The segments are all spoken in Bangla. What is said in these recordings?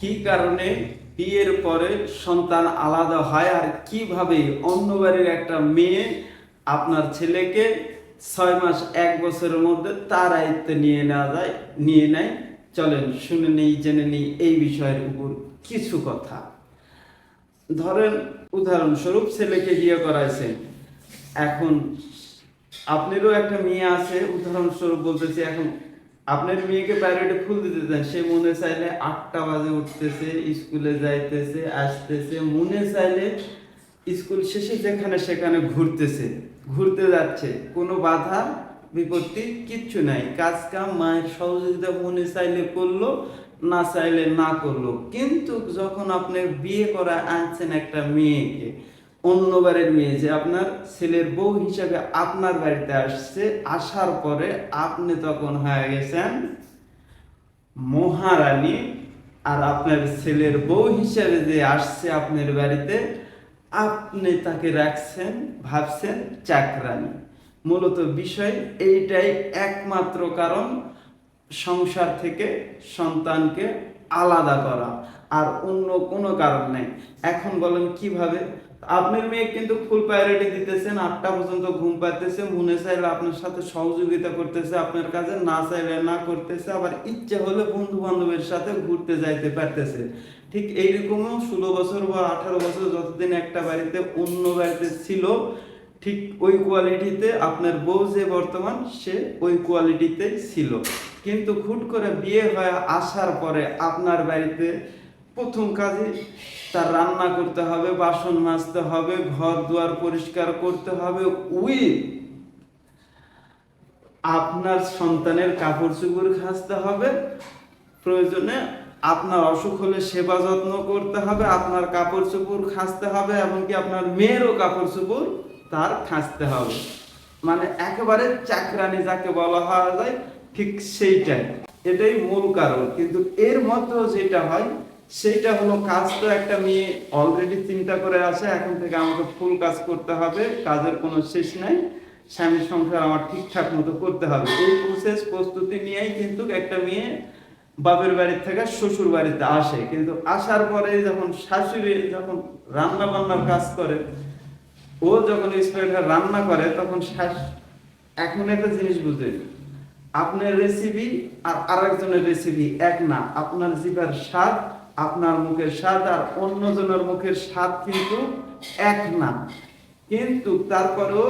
কি কারণে বিয়ের পরে সন্তান আলাদা হয় আর কীভাবে অন্য বাড়ির একটা মেয়ে আপনার ছেলেকে ছয় মাস, এক বছরের মধ্যে তার আয়ত্ত নিয়ে নেওয়া যায়, নিয়ে নেয়? চলেন, শুনে নেই, জেনে নেই, এই বিষয়ের উপর কিছু কথা। ধরেন, উদাহরণস্বরূপ ছেলেকে বিয়ে করাইছে। এখন, আপনারও একটা মেয়ে আছে, উদাহরণস্বরূপ বলতেছি, এখন আপনার মেয়েকে প্রাইভেটে ফুল দিতে চান সে মনে চাইলে আটটা বাজে উঠতেছে, স্কুলে যাইতেছে, আসতেছে। মনে চাইলে স্কুল শেষে যেখানে সেখানে ঘুরতেছে, ঘুরতে যাচ্ছে। কোনো বাধা, বিপত্তি কিচ্ছু নাই। কাজ কাম মায়ের সহযোগিতা মনে চাইলে করল, না চাইলে না করল। কিন্তু যখন আপনি বিয়ে করা আনছেন একটা মেয়েকে অন্য বাড়ির মেয়ে যে আপনার ছেলের বউ হিসাবে আপনার বাড়িতে আসছে, আসার পরে আপনি তখন হয়ে গেছেন মহারানী। আর আপনার ছেলের বউ হিসাবে যে আসছে আপনার বাড়িতে, আপনি তাকে রাখছেন, ভাবছেন চাকরানি। মূলত বিষয় এইটাই একমাত্র কারণ সংসার থেকে সন্তানকে আলাদা করা। আর অন্য কোনো কারণ নেই। এখন বলেন কীভাবে? আপনার মেয়ে কিন্তু ফুল প্রায়োরিটি দিতেছেন, আটটা পর্যন্ত ঘুম পাইতেছে, মনে চাইলে আপনার সাথে সহযোগিতা করতেছে, আপনার কাছে না চাইলে না করতেছে, আবার ইচ্ছে হলে বন্ধু বান্ধবের সাথে ঘুরতে যাইতে পারতেছে। ঠিক এইরকমও ষোলো বছর বা আঠারো বছর যতদিন একটা বাড়িতে অন্য বাড়িতে ছিল, ঠিক ওই কোয়ালিটিতে আপনার বউ যে বর্তমান, সে ওই কোয়ালিটিতে ছিল। কিন্তু হুট করে বিয়ে হয়ে, আসার পরে আপনার বাড়িতে প্রথম কাজে তার রান্না করতে হবে, বাসন মাজতে হবে, ঘর দুয়ার পরিষ্কার করতে হবে উইথ আপনার সন্তানের কাপড় চোপড় খাসতে হবে, প্রয়োজনে আপনার অসুখ হলে সেবা যত্ন করতে হবে, আপনার কাপড় চোপড় খাসতে হবে, এমনকি আপনার মেয়েরও কাপড় চোপড় তার খাসতে হবে। মানে একেবারে চাকরানি যাকে বলা হয়, ঠিক সেইটাই। এটাই মূল কারণ। কিন্তু এর মধ্যেও যেটা হয় সেইটা হলো কাজ তো একটা মেয়ে অলরেডি চিন্তা করে আসে এখন থেকে আমাকে ফুল কাজ করতে হবে, কাজের কোনো শেষ নাই, স্বামীর সংসার আমার ঠিকঠাক মতো করতে হবে। এই প্রসেস প্রস্তুতি নিয়েই কিন্তু একটা মেয়ে বাপের বাড়ি থেকে শ্বশুর বাড়িতে আসে। কিন্তু আসার পরে যখন শাশুড়ি যখন রান্না বান্নার কাজ করে, ও যখন স্প্রেটা রান্না করে, তখন শাশ- এখন একটা জিনিস বুঝে আপনার রেসিপি আর আরেকজনের রেসিপি এক না, আপনার জিভার স্বাদ আপনার মুখের স্বাদ আর অন্যজনের মুখের স্বাদ কিন্তু এক না। কিন্তু তারপরেও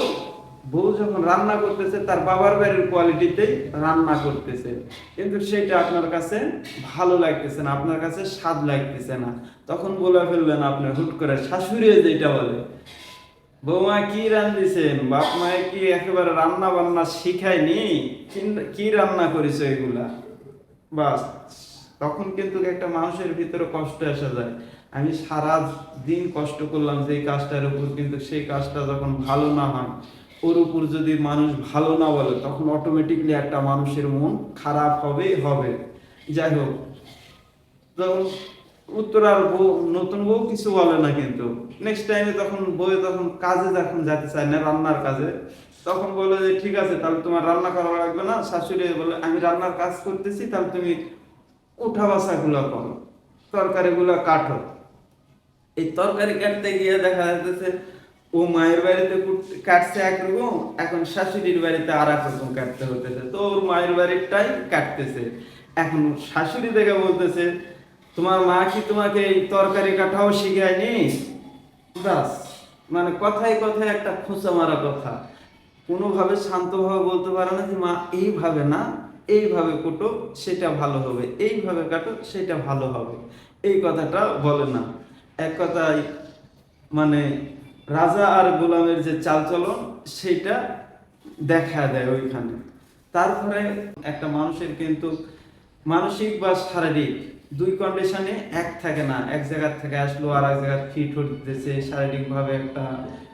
বউ যখন রান্না করতেছে, তার বাবার বাড়ির কোয়ালিটিতেই রান্না করতেছে। কিন্তু সেটা আপনার কাছে ভালো লাগতেছে না, আপনার কাছে স্বাদ লাগতেছে না। তখন বলে ফেললেন আপনি, হুট করে শাশুড়ি যেটা বলে। বৌমা, কি রান্ধিছেন? বাপ মায়ে কি একেবারে রান্না বান্না শিখায়নি কি রান্না করেছ এগুলা? বাস তখন কিন্তু একটা মানুষের ভিতরে কষ্ট এসে যায়। আমি সারা দিন কষ্ট করলাম যে কাজটার উপর, কিন্তু সেই কাজটা যখন ভালো না হয়, ওর উপর যদি মানুষ ভালো না বলে, তখন অটোমেটিকলি একটা মানুষের মন খারাপ হবেই হবে। যাই হোক তখন উত্তরার বউ, নতুন বউ কিছু বলে না কিন্তু। নেক্সট টাইমে তখন বউ তখন কাজে যখন যেতে চায় না, রান্নার কাজে, তখন বলে যে, ঠিক আছে, তাহলে তোমার রান্না করা লাগবে না। শাশুড়ি বলে, আমি রান্নার কাজ করতেছি, তাহলে তুমি উঠা করো তরকারি গুলো কাটো এই তরকারি কাটতে গিয়ে দেখা যাচ্ছে ও মায়ের বাড়িতে কাটছে একরকম, এখন শাশুড়ির বাড়িতে আর এক রকম কাটতে হতেছে তো ওর মায়ের বাড়িরটাই কাটতেছে। এখন শাশুড়ি দেখে বলতেছে, তোমার মা কি তোমাকে এই তরকারি কাটাও শিখায়নি? বাস মানে কথায় কথায় একটা খোঁচা মারা কথা। কোনোভাবে শান্তভাবে বলতে পারে না যে, মা, এইভাবে না এইভাবে কুটো সেটা ভালো হবে। এইভাবে কাটো, সেটা ভালো হবে। এই কথাটা বলে না। এক কথায় মানে রাজা আর গোলামের যে চালচলন, সেটা দেখা দেয় ওইখানে। তারপরে একটা মানুষের কিন্তু মানসিক বা শারীরিক দুই কন্ডিশনে এক থাকে না। এক জায়গা থেকে আসলো আর এক জায়গায় ফিট হতেছে শারীরিকভাবে একটা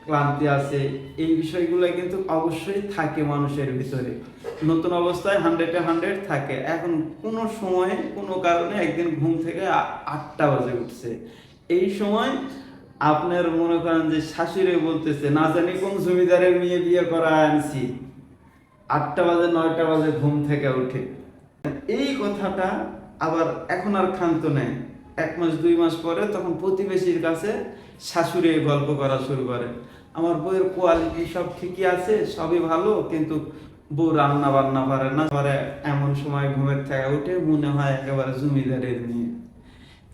ক্লান্তি আছে। এই বিষয়গুলো কিন্তু অবশ্যই থাকে মানুষের ভিতরে। নতুন অবস্থায় হান্ড্রেডে হান্ড্রেড থাকে। এখন কোনো সময়ে, কোনো কারণে একদিন ঘুম থেকে আটটা বাজে উঠছে। এই সময় আপনার মনে করেন যে শাশুড়ি বলতেছে, না জানি কোন জমিদারের মেয়ে বিয়ে করা আনছি। আটটা বাজে, নয়টা বাজে ঘুম থেকে উঠে। এই কথাটা আবার এখন আর ক্ষান্ত নেই। এক মাস, দুই মাস পরে তখন প্রতিবেশীর কাছে শাশুড়ি গল্প করা শুরু করে। আমার বইয়ের কোয়ালিটি সব ঠিকই আছে, সবই ভালো, কিন্তু বউ রান্না বান্না পারে না। পরে এমন সময় ঘুমের থেকে উঠে মনে হয় একেবারে জমিদারের নিয়ে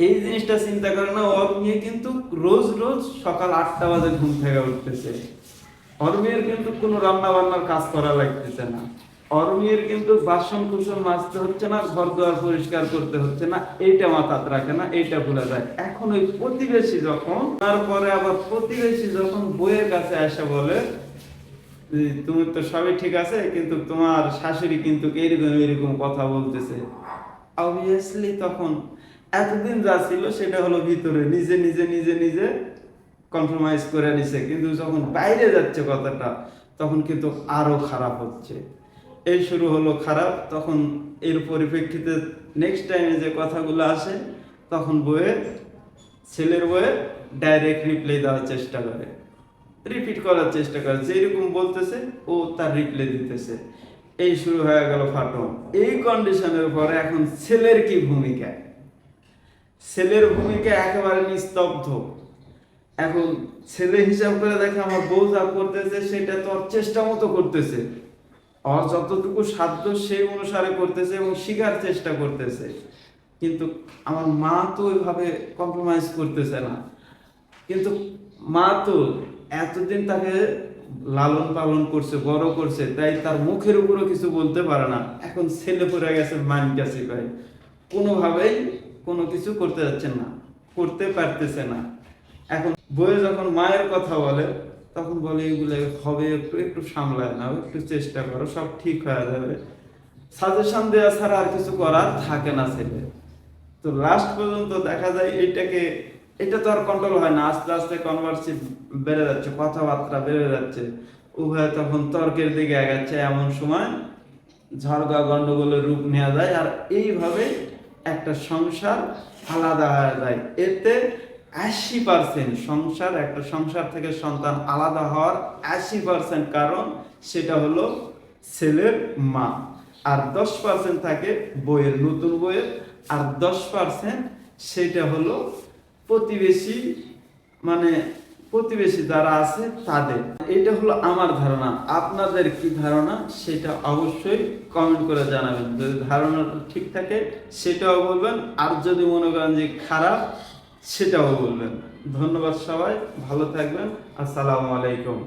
এই জিনিসটা চিন্তা করে না, ওর মেয়ে কিন্তু রোজ রোজ সকাল আটটা বাজে ঘুম থেকে উঠতেছে। ওর মেয়ের কিন্তু কোনো রান্না বান্নার কাজ করা লাগতেছে না। ওর মেয়ের কিন্তু বাসন কুসন মাজতে হচ্ছে না ঘর দুয়ার পরিষ্কার করতে হচ্ছে না, এইটা মাথাত রাখে না, এইটা ভুলে যায়। এখন ওই প্রতিবেশী যখন, তারপরে আবার প্রতিবেশী যখন বইয়ের কাছে এসে বলে তুমি তো সবই ঠিক আছে, কিন্তু তোমার শাশুড়ি কিন্তু এরকম এরকম কথা বলতেছে। অবভিয়াসলি তখন এতদিন যা ছিল সেটা হলো ভিতরে, নিজে নিজে নিজে নিজে কম্প্রোমাইজ করে নিছে। কিন্তু যখন বাইরে যাচ্ছে কথাটা, তখন কিন্তু আরও খারাপ হচ্ছে। এই শুরু হলো খারাপ, তখন এর পরিপ্রেক্ষিতে নেক্সট টাইমে যে কথাগুলো আসে, তখন বইয়ের ছেলের বইয়ের ডাইরেক্ট রিপ্লাই দেওয়ার চেষ্টা করে। রিপিট করার চেষ্টা করে, যেরকম বলতেছে, ও তার রিপ্লাই দিতেছে। এই শুরু হয়ে গেল ফাটন এই কন্ডিশনের পরে এখন ছেলের কি ভূমিকা? ছেলের ভূমিকা একেবারে নিস্তব্ধ। এখন ছেলে হিসাব করে দেখে আমার বউ যা করতেছে, সেটা তো চেষ্টা মতো করতেছে। ওর যতটুকু সাধ্য সেই অনুসারে করতেছে এবং শিখার চেষ্টা করতেছে। কিন্তু আমার মা তো ওইভাবে কম্প্রোমাইজ করতেছে না। কিন্তু মা তো এতদিন তাকে লালন পালন করছে, বড় করছে, তাই তার মুখের উপরও কিছু বলতে পারে না। এখন ছেলে পড়ে গেছে মান কাছে ভাই কোনোভাবেই কোনো কিছু করতে যাচ্ছে না, করতে পারতেছে না। এখন বইয়ে যখন মায়ের কথা বলে তখন বলে, এগুলো হবে, একটু একটু সামলায় নাও, একটু চেষ্টা করো, সব ঠিক হয়ে যাবে। সাজেশন দেওয়া ছাড়া আর কিছু করার থাকে না ছেলে। তো লাস্ট পর্যন্ত দেখা যায় এটাকে এটা তো আর কন্ট্রোল হয় না। আস্তে আস্তে কনভার্সি বেড়ে যাচ্ছে, কথাবার্তা বেড়ে যাচ্ছে। উভয় তখন তর্কের দিকে এগাচ্ছে, এমন সময় ঝড়গা গন্ডগোলের রূপ নেওয়া যায়, আর এইভাবে একটা সংসার আলাদা হয়ে যায়। এতে আশি পার্সেন্ট সংসার, একটা সংসার থেকে সন্তান আলাদা হওয়ার আশি পার্সেন্ট কারণ সেটা হলো ছেলের মা। আর দশ পার্সেন্ট থাকে বইয়ের, নতুন বইয়ের। আর দশ পার্সেন্ট সেটা হলো প্রতিবেশী মানে প্রতিবেশী যারা আছে তাদের। এটা হলো আমার ধারণা। আপনাদের কি ধারণা? সেটা অবশ্যই কমেন্ট করে জানাবেন। যদি ধারণাটা ঠিক থাকে, সেটাও বলবেন। আর যদি মনে করেন যে খারাপ সেটাও বলবেন ধন্যবাদ সবাই ভালো থাকবেন আসসালামু আলাইকুম।